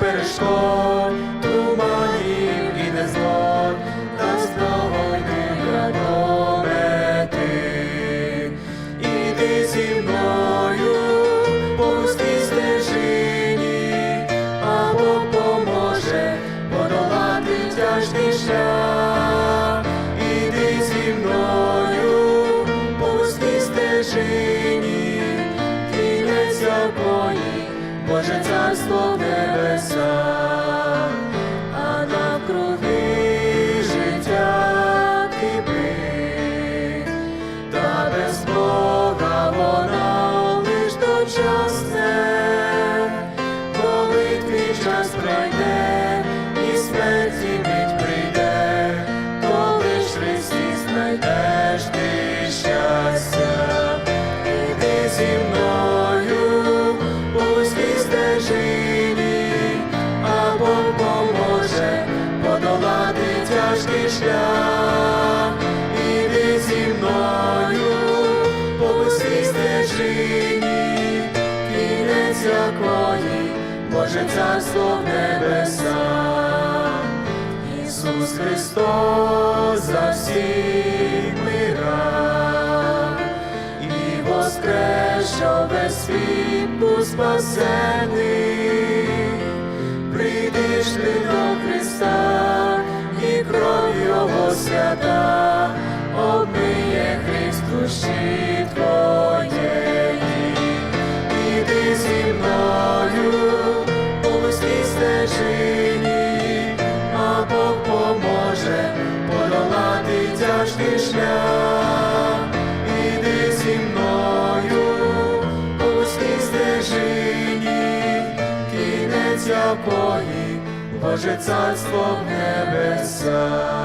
перешкод, туманів і незгод, нас довольних до мети. Іди зі мною по пусті стежині, або поможе подолати тяжкий шлях. Боже царство в небесах, а навкруги життя кипить, та без Бога вона лиш дочасне, коли твій час пройде і смерть мить прийде, коли ж Христі знайдеш ти щастя. іди зі мною, по весній стежині, кінець якої, Боже царство в небеса. Ісус Христос за всіх мира, і воскрес, що весь світ був спасений. Свята, обмиє Христ душі твоєї. Іди зі мною по вузькій стежині, а Бог поможе подолати тяжкий шлях. Іди зі мною по вузькій стежині, кінець якої Боже царство в небесах.